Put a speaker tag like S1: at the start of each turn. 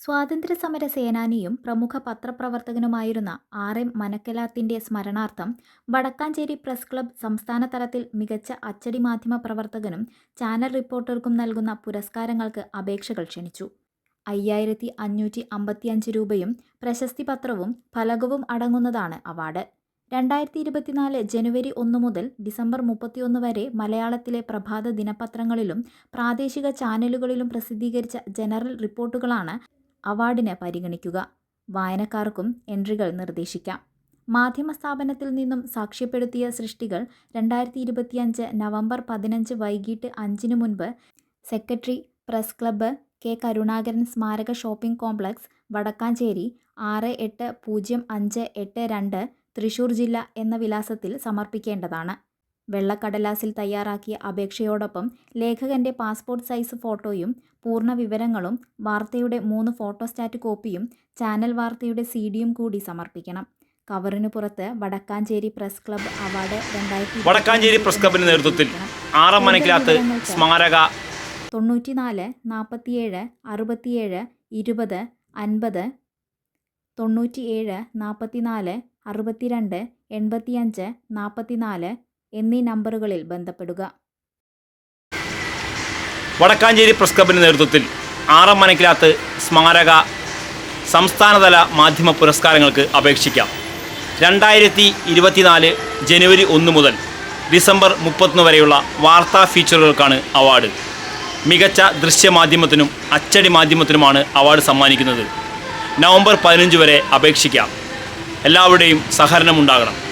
S1: സ്വാതന്ത്ര്യ സമര സേനാനിയും പ്രമുഖ പത്രപ്രവർത്തകനുമായിരുന്ന ആർ എം മനക്കലാത്തിന്റെ സ്മരണാർത്ഥം വടക്കാഞ്ചേരി പ്രസ് ക്ലബ് സംസ്ഥാന തലത്തിൽ മികച്ച അച്ചടി മാധ്യമ പ്രവർത്തകനും ചാനൽ റിപ്പോർട്ടർക്കും നൽകുന്ന പുരസ്കാരങ്ങൾക്ക് അപേക്ഷകൾ ക്ഷണിച്ചു. അയ്യായിരത്തി അഞ്ഞൂറ്റി അമ്പത്തിയഞ്ച് രൂപയും പ്രശസ്തി പത്രവും ഫലകവും അടങ്ങുന്നതാണ് അവാർഡ്. രണ്ടായിരത്തി ഇരുപത്തിനാല് ജനുവരി ഒന്ന് മുതൽ ഡിസംബർ മുപ്പത്തിയൊന്ന് വരെ മലയാളത്തിലെ പ്രഭാത ദിനപത്രങ്ങളിലും പ്രാദേശിക ചാനലുകളിലും പ്രസിദ്ധീകരിച്ച ജനറൽ റിപ്പോർട്ടുകളാണ് അവാർഡിന് പരിഗണിക്കുക. വായനക്കാർക്കും എൻട്രികൾ നിർദ്ദേശിക്കാം. മാധ്യമ സ്ഥാപനത്തിൽ നിന്നും സാക്ഷ്യപ്പെടുത്തിയ സൃഷ്ടികൾ രണ്ടായിരത്തി ഇരുപത്തിയഞ്ച് നവംബർ പതിനഞ്ച് വൈകിട്ട് അഞ്ചിനു മുൻപ് secretary press club K Karunakaran സ്മാരക ഷോപ്പിംഗ് കോംപ്ലക്സ് വടക്കാഞ്ചേരി ആറ് എട്ട് പൂജ്യം അഞ്ച് എട്ട് രണ്ട് തൃശൂർ ജില്ല എന്ന വിലാസത്തിൽ സമർപ്പിക്കേണ്ടതാണ്. വെള്ളക്കടലാസിൽ തയ്യാറാക്കിയ അപേക്ഷയോടൊപ്പം ലേഖകന്റെ പാസ്പോർട്ട് സൈസ് ഫോട്ടോയും പൂർണ വിവരങ്ങളും വാർത്തയുടെ മൂന്ന് ഫോട്ടോസ്റ്റാറ്റ് കോപ്പിയും ചാനൽ വാർത്തയുടെ സി ഡിയും കൂടി സമർപ്പിക്കണം. കവറിന് പുറത്ത് വടക്കാഞ്ചേരി പ്രസ് ക്ലബ്ബ് അവാർഡ് രണ്ടായിരത്തി
S2: വടക്കാഞ്ചേരി പ്രസ് ക്ലബിന്റെ നേതൃത്വത്തിൽ ആറാം മനക്കിലാത്ത് സ്മാരക
S1: തൊണ്ണൂറ്റിനാല് നാൽപ്പത്തിയേഴ് അറുപത്തിയേഴ് ഇരുപത് അൻപത് തൊണ്ണൂറ്റിയേഴ് നാൽപ്പത്തിനാല് അറുപത്തിരണ്ട് എൺപത്തിയഞ്ച് നാൽപ്പത്തിനാല് എന്നീ നമ്പറുകളിൽ ബന്ധപ്പെടുക.
S2: വടക്കാഞ്ചേരി പ്രസ് ക്ലബിന്റെ നേതൃത്വത്തിൽ ആറാം മനക്കിലാത്ത് സ്മാരക സംസ്ഥാനതല മാധ്യമ പുരസ്കാരങ്ങൾക്ക് അപേക്ഷിക്കാം. രണ്ടായിരത്തി ഇരുപത്തിനാല് ജനുവരി ഒന്ന് മുതൽ ഡിസംബർ മുപ്പത്തൊന്ന് വരെയുള്ള വാർത്താ ഫീച്ചറുകൾക്കാണ് അവാർഡ്. മികച്ച ദൃശ്യമാധ്യമത്തിനും അച്ചടി മാധ്യമത്തിനുമാണ് അവാർഡ് സമ്മാനിക്കുന്നത്. നവംബർ പതിനഞ്ച് വരെ അപേക്ഷിക്കാം. എല്ലാവരുടെയും സഹകരണമുണ്ടാകണം